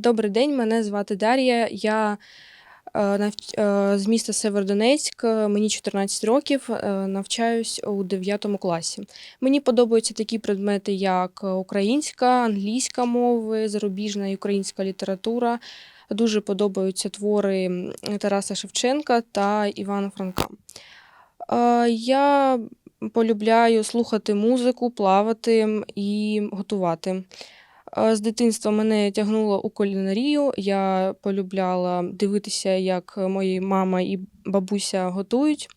Добрий день, мене звати Дар'я. Я е, е, з міста Северодонецьк, мені 14 років, е, навчаюсь у 9 класі. Мені подобаються такі предмети, як українська, англійська мови, зарубіжна і українська література. Дуже подобаються твори Тараса Шевченка та Івана Франка. Я полюбляю слухати музику, плавати і готувати. З дитинства мене тягнуло у кулінарію. Я полюбляла дивитися, як мої мама і бабуся готують.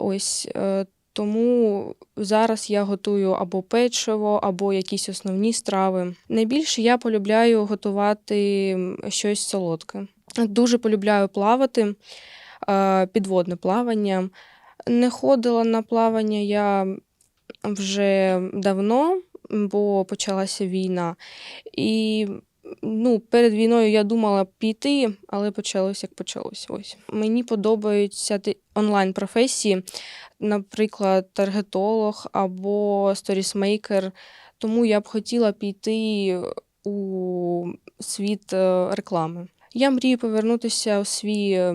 Ось е, тому зараз я готую або печиво, або якісь основні страви. Найбільше я полюбляю готувати щось солодке. Дуже полюбляю плавати, підводне плавання. Не ходила на плавання я вже давно, бо почалася війна. І ну, перед війною я думала піти, але почалось як почалось. Ось. Мені подобаються ті- онлайн-професії, наприклад, таргетолог або сторісмейкер. Тому я б хотіла піти у світ е, реклами. Я мрію повернутися у свій, е,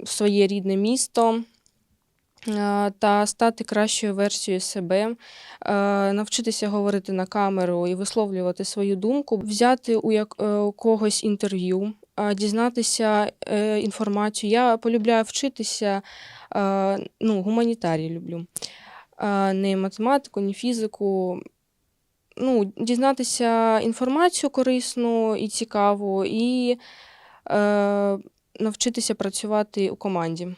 в своє рідне місто та стати кращою версією себе, е, навчитися говорити на камеру і висловлювати свою думку, взяти у е, когось інтерв'ю, е, дізнатися е, інформацію. Я полюбляю вчитися, е, ну, гуманітарій люблю. Е, Не математику, ні фізику. Ну, дізнатися інформацію корисну і цікаву, і е, навчитися працювати у команді.